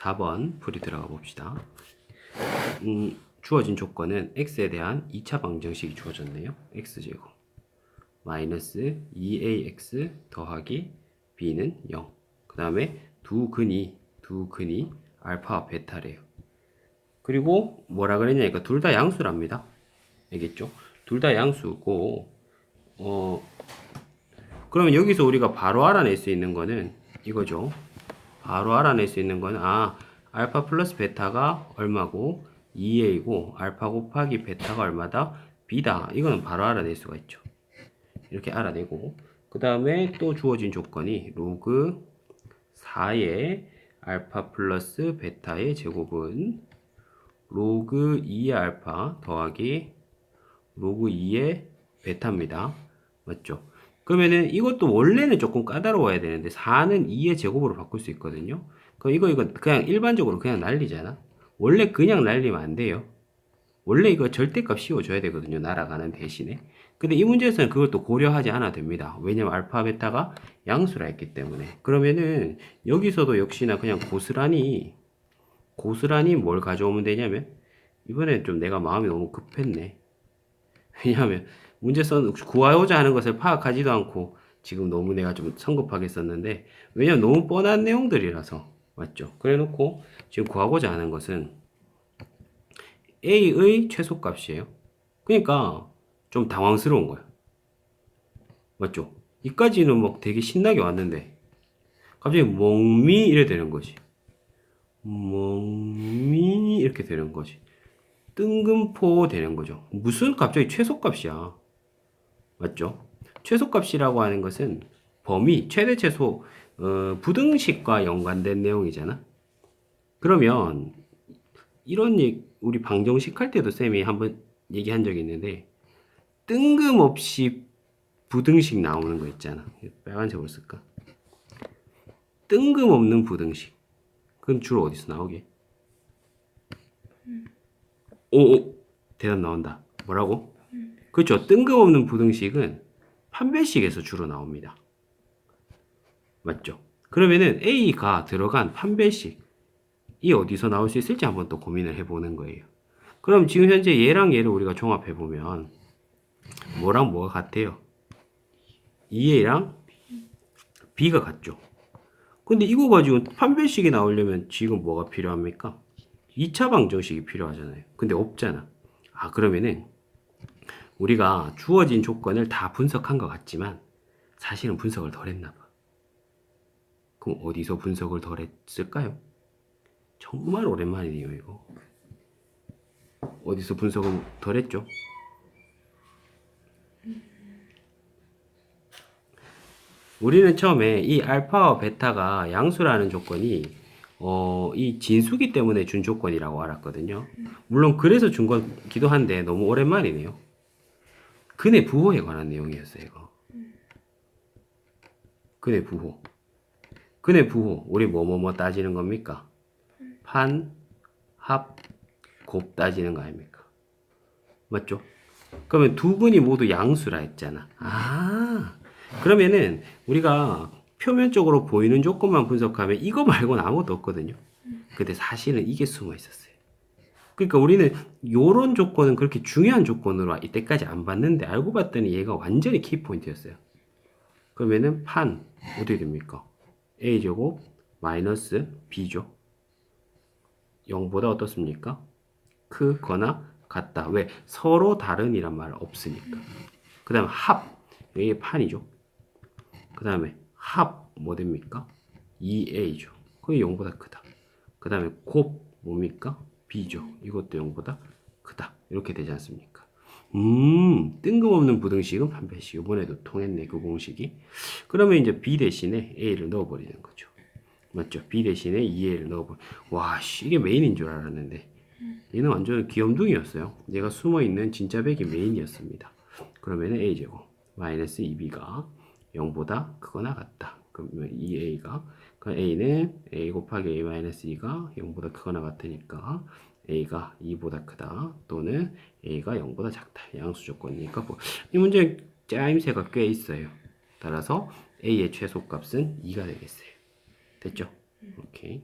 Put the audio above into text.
4번 풀이 들어가 봅시다. 음, 주어진 조건은 x에 대한 2차 방정식이 주어졌네요. x제곱 마이너스 2ax 더하기 b는 0. 그 다음에 두 근이 두 근이 알파와 베타래요. 그리고 뭐라 그랬냐니까 둘 다 양수랍니다. 알겠죠? 둘 다 양수고 어 그러면 여기서 우리가 바로 알아낼 수 있는 거는 이거죠. 바로 알아낼 수 있는 거는 아 알파 플러스 베타가 얼마고 2a이고 알파 곱하기 베타가 얼마다 b다. 이거는 바로 알아낼 수가 있죠. 이렇게 알아내고 그 다음에 또 주어진 조건이 로그 4의 알파 플러스 베타의 제곱은 로그 2의 알파 더하기 로그 2의 베타입니다. 맞죠? 그러면은 이것도 원래는 조금 까다로워야 되는데 4는 2의 제곱으로 바꿀 수 있거든요. 그럼 이거 이거 그냥 일반적으로 그냥 날리잖아. 원래 그냥 날리면 안 돼요. 원래 이거 절대값 씌워줘야 되거든요. 날아가는 대신에. 근데 이 문제에서는 또 고려하지 않아도 됩니다. 왜냐면 알파, 베타가 양수라 했기 때문에. 그러면은 여기서도 역시나 그냥 고스란히, 고스란히 뭘 가져오면 되냐면, 이번에 좀 내가 마음이 너무 급했네. 왜냐하면 문제 써 구하고자 하는 것을 파악하지도 않고 지금 너무 내가 좀 성급하게 썼는데 왜냐면 너무 뻔한 내용들이라서 맞죠? 그래놓고 지금 구하고자 하는 것은 a의 최소값이에요. 그러니까 좀 당황스러운 거야. 맞죠? 이까지는 막 되게 신나게 왔는데 갑자기 멍미 이래 되는 거지. 멍미 이렇게 되는 거지. 뜬금포 되는 거죠. 무슨 갑자기 최소값이야. 맞죠? 최소값이라고 하는 것은 범위, 최대 최소, 어, 부등식과 연관된 내용이잖아. 그러면 이런 얘기, 우리 방정식 할 때도 쌤이 한번 얘기한 적이 있는데 뜬금없이 부등식 나오는 거 있잖아. 빨간색으로 쓸까? 뜬금없는 부등식. 그럼 주로 어디서 나오게? 오, 오, 대답 나온다. 뭐라고? 그렇죠. 뜬금없는 부등식은 판별식에서 주로 나옵니다. 맞죠? 그러면은 A가 들어간 판별식 이 어디서 나올 수 있을지 한번 또 고민을 해보는 거예요. 그럼 지금 현재 얘랑 얘를 우리가 종합해 보면 뭐랑 뭐가 같아요? 2A랑 B가 같죠. 근데 이거 가지고 판별식이 나오려면 지금 뭐가 필요합니까? 2차 방정식이 필요하잖아요. 근데 없잖아. 아, 그러면은 우리가 주어진 조건을 다 분석한 것 같지만 사실은 분석을 덜 했나 봐. 그럼 어디서 분석을 덜 했을까요? 정말 오랜만이네요, 이거. 어디서 분석을 덜 했죠? 우리는 처음에 이 알파와 베타가 양수라는 조건이 어, 이 진수기 때문에 준 조건이라고 알았거든요. 물론 그래서 준 거기도 한데 너무 오랜만이네요. 근의 부호에 관한 내용이었어요, 이거. 근의 부호. 근의 부호. 우리 뭐뭐뭐 따지는 겁니까? 판, 합, 곱 따지는 거 아닙니까? 맞죠? 그러면 두 근이 모두 양수라 했잖아. 아, 그러면은 우리가 표면적으로 보이는 조건만 분석하면 이거 말고는 아무것도 없거든요. 근데 사실은 이게 숨어 있었어요. 그러니까 우리는 요런 조건은 그렇게 중요한 조건으로 이때까지 안 봤는데 알고 봤더니 얘가 완전히 키포인트였어요. 그러면은 판 어떻게 됩니까? a제곱 마이너스 b죠. 0보다 어떻습니까? 크거나 같다. 왜? 서로 다른이란 말 없으니까. 그 다음에 합. 이게 판이죠. 그 다음에 합, 뭐 됩니까? 2a죠. 그게 0보다 크다. 그 다음에 곱, 뭡니까? B죠. 이것도 0보다 크다. 이렇게 되지 않습니까? 음, 뜬금없는 부등식은 판별식. 이번에도 통했네, 그 공식이. 그러면 이제 b 대신에 a를 넣어버리는 거죠. 맞죠? b 대신에 2a를 넣어버 와, 씨, 이게 메인인 줄 알았는데. 얘는 완전 귀염둥이였어요. 얘가 숨어있는 진짜 백이 메인이었습니다. 그러면 a제곱 마이너스 2b가 0보다 크거나 같다. 그러면 2a가 그 a는 a 곱하기 a 마이너스 2가 0보다 크거나 같으니까 a가 2보다 크다 또는 a가 0보다 작다. 양수 조건이니까 뭐, 이 문제 짜임새가 꽤 있어요. 따라서 a의 최소값은 2가 되겠어요. 됐죠? 오케이.